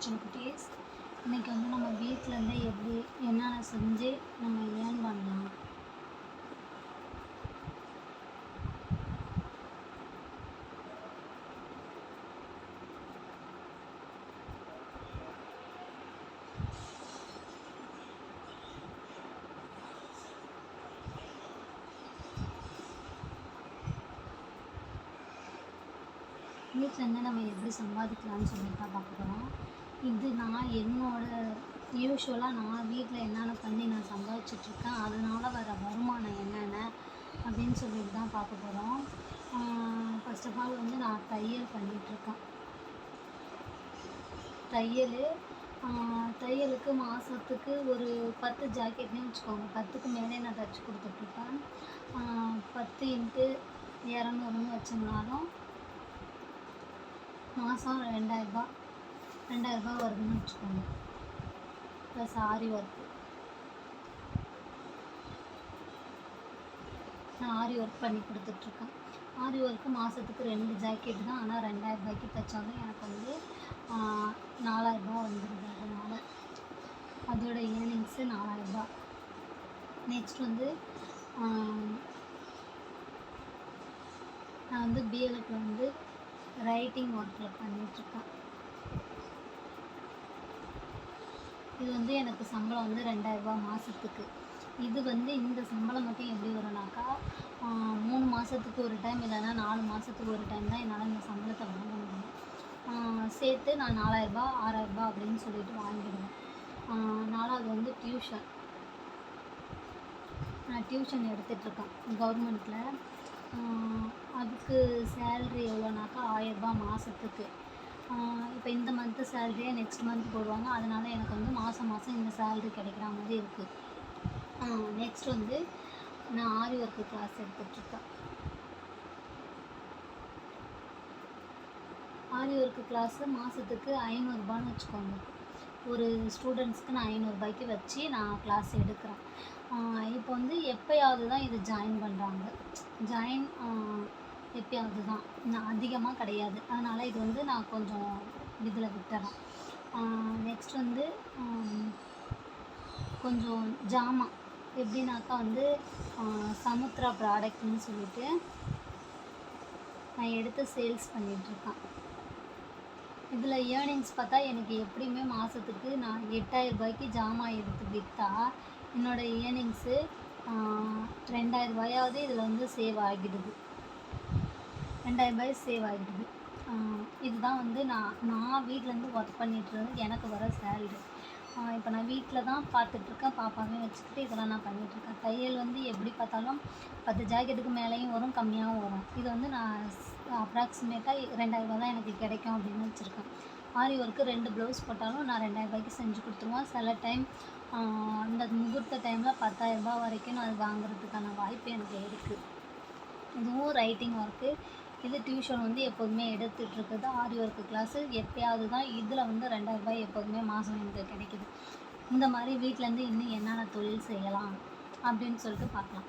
Kitchen குட்டீஸ் இன்றைக்கி வந்து நம்ம வீட்டிலேருந்து எப்படி என்னென்ன செஞ்சு நம்ம ஏர்ன் பண்ணலாம்? வீட்டிலேருந்து நம்ம எப்படி சம்பாதிக்கலாம்னு சொல்லிட்டு தான் பார்க்க போகிறோம் இது நான் என்னோட யூஸ்வலாக நான் வீட்டில் என்னென்ன பண்ணி நான் சம்பாதிச்சிட்ருக்கேன். அதனால் வர வருமானம் என்னென்ன அப்படின்னு சொல்லிட்டு தான் பார்க்க போகிறோம் ஃபஸ்ட் ஆஃப் ஆல் வந்து நான் தையல் பண்ணிகிட்ருக்கேன் தையல் தையலுக்கு மாதத்துக்கு ஒரு பத்து ஜாக்கெட்னே வச்சுக்கோங்க. பத்துக்கு மேலே நான் தைச்சி கொடுத்துட்ருக்கேன் பத்து இன்ட்டு இரநூறுன்னு வச்சோம்னாலும் மாதம் ரெண்டாயிரரூபா. ரெண்டாயிரரூபா வருதுன்னு வச்சுக்கோங்க. ப்ளஸ் ஆரி ஒர்க்கு நான் ஆரி ஒர்க் பண்ணி கொடுத்துட்ருக்கேன். ஆரி ஒர்க்கு மாதத்துக்கு ரெண்டு ஜாக்கெட் தான். ஆனால் ரெண்டாயிரரூபாய்க்கு தைச்சாலும் எனக்கு வந்து நாலாயிரரூபா வந்துடுது அதனால் அதோட ஏர்னிங்ஸு நாலாயிரரூபா. நெக்ஸ்ட் வந்து நான் வந்து பிஎலுக்கு வந்து ரைட்டிங் ஒர்க்கில் பண்ணிகிட்ருக்கேன் இது வந்து எனக்கு சம்பளம் வந்து ரெண்டாயிரரூபா மாதத்துக்கு இது வந்து இந்த சம்பளம் மட்டும் எப்படி வரும்னாக்கா மூணு மாதத்துக்கு ஒரு டைம் இல்லைன்னா நாலு மாதத்துக்கு ஒரு டைம் தான் என்னால் இந்த சம்பளத்தை வாங்க முடியும். சேர்த்து நான் நாலாயிரரூபா ஆறாயிரரூபா அப்படின்னு சொல்லிட்டு வாங்கிடுவேன். நாலாவது வந்து டியூஷன் நான் டியூஷன் எடுத்துகிட்ருக்கேன் கவர்மெண்ட்டில் அதுக்கு சேல்ரி எவ்வளோனாக்கா ஆயிரரூபா மாதத்துக்கு இப்போ இந்த மந்த்து சேல்ரியே நெக்ஸ்ட் மந்த் போடுவாங்க. அதனால் எனக்கு வந்து மாதம் மாதம் இந்த சேல்ரி கிடைக்கிற மாதிரி இருக்குது நெக்ஸ்ட் வந்து நான் ஆரி ஒர்க்கு கிளாஸ் எடுத்துகிட்ருக்கேன் ஆரி ஒர்க்கு கிளாஸு மாதத்துக்கு ஐநூறுரூபான்னு வச்சுக்கோங்க. ஒரு ஸ்டூடெண்ட்ஸ்க்கு நான் ஐநூறுரூபாய்க்கு வச்சு நான் கிளாஸ் எடுக்கிறேன். இப்போ வந்து எப்போயாவது தான் இதை ஜாயின் பண்ணுறாங்க ஜாயின் எப்பயாவது தான் நான் அதிகமாக கிடையாது. அதனால் இது வந்து நான் கொஞ்சம் இதில் விட்டுறேன் நெக்ஸ்ட் வந்து கொஞ்சம் ஜாமான் எப்படின்னாக்கா வந்து சமுத்ரா ப்ராடக்ட்னு சொல்லிட்டு நான் எடுத்து சேல்ஸ் பண்ணிகிட்ருக்கேன் இதில் ஏர்னிங்ஸ் பார்த்தா எனக்கு எப்படியுமே மாதத்துக்கு நான் எட்டாயிரம் ரூபாய்க்கு ஜாமான் எடுத்து விற்றா என்னோடய ஏர்னிங்ஸு ரெண்டாயிரரூபாயாவது இதில் வந்து சேவ் ஆகிடுது. ரெண்டாயிரரூபாய் சேவ் ஆகிடுது இதுதான் வந்து நான் நான் வீட்டிலேருந்து ஒர்க் பண்ணிகிட்ருந்து எனக்கு வர சேல்ரி இப்போ நான் வீட்டில் தான் பார்த்துட்ருக்கேன் பாப்பாவையும் வச்சுக்கிட்டு இதெல்லாம் நான் பண்ணிகிட்ருக்கேன் தையல் வந்து எப்படி பார்த்தாலும் பத்து ஜாக்கெட்டுக்கு மேலேயும் வரும் கம்மியாகவும் வரும். இது வந்து நான் அப்ராக்சிமேட்டாக ரெண்டாயிரரூபா தான் எனக்கு கிடைக்கும் அப்படின்னு வச்சுருக்கேன். ஆரி ஒர்க்கு ரெண்டு ப்ளவுஸ் போட்டாலும் நான் ரெண்டாயிரரூபாய்க்கு செஞ்சு கொடுத்துருவேன். சில டைம் அந்த முகூர்த்த டைமில் பத்தாயிரரூபா வரைக்கும் நான் அது வாங்குறதுக்கான வாய்ப்பு எனக்கு இருக்குது இதுவும் ரைட்டிங் ஒர்க்கு இது டியூஷன் வந்து எப்போதுமே எடுத்துகிட்ருக்குது ஆரி ஒர்க்கு கிளாஸு எப்போயாவது தான் இதில் வந்து ரெண்டாயிரரூபாய் எப்போதுமே மாதம் எனக்கு கிடைக்கிது. இந்த மாதிரி வீட்டிலேருந்து இன்னும் என்னென்ன தொழில் செய்யலாம் அப்படின்னு சொல்லிட்டு பார்க்கலாம்.